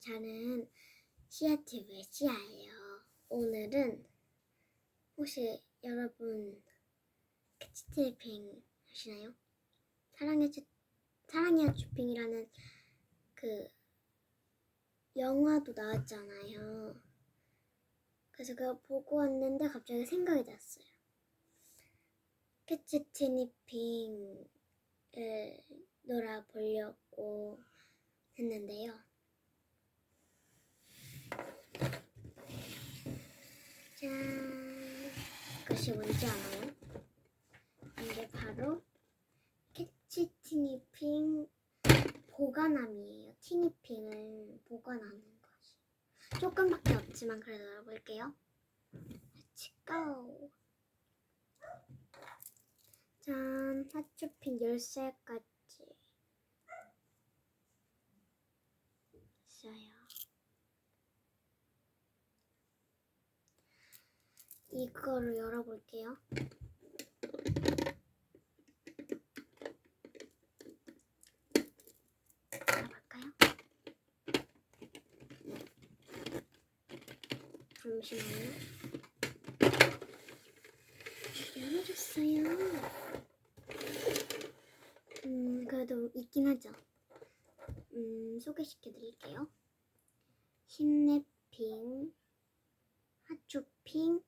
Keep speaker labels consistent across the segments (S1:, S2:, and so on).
S1: 저는 시아TV의 시아예요. 오늘은 혹시 여러분 캐치트리핑 하시나요? 사랑의 주, 사랑의 주핑이라는 그 영화도 나왔잖아요. 그래서 그거 보고 왔는데 갑자기 생각이 났어요. 캐치 트니핑을 놀아보려고 했는데요. 짠. 그 것이 뭔지 알아요? 이게 바로 캐치 티니핑 보관함이에요. 티니핑을 보관하는 것이. 조금밖에 없지만 그래도 열어볼게요. Go. 짠, 핫쇼핑 13가지 있어요. 이거를 열어볼게요. 열어볼까요? 잠시만요. 열어줬어요. 음, 그래도 있긴 하죠. 음, 소개시켜드릴게요. 힘내핑, 핫쇼핑,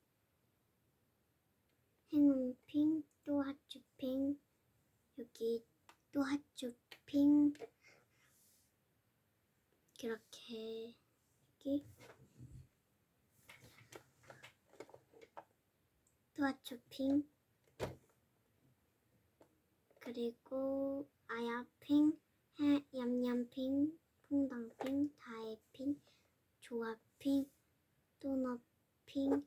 S1: 행운핑, 또 핫쇼핑, 여기 또 핫쇼핑, 이렇게 여기 또 핫쇼핑, 그리고 아야핑, 해, 얌얌핑, 퐁당핑, 다해핑, 조아핑, 도너핑,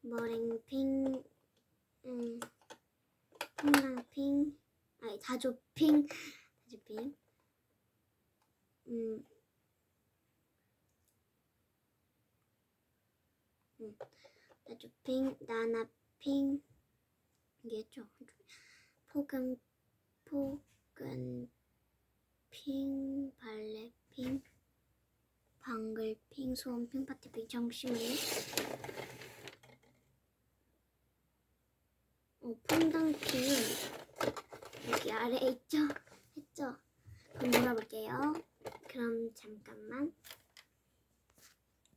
S1: 머랭핑, 음, 퐁당핑, 아니 다조핑, 다조핑, 음, 음, 다조핑, 나나핑, 이게죠. 포근, 포근, 핑, 발레핑, 방글핑, 소원핑, 파티핑, 잠시만요. 어, 퐁당키 여기 아래에 있죠? 했죠? 한번 열어볼게요. 그럼 잠깐만.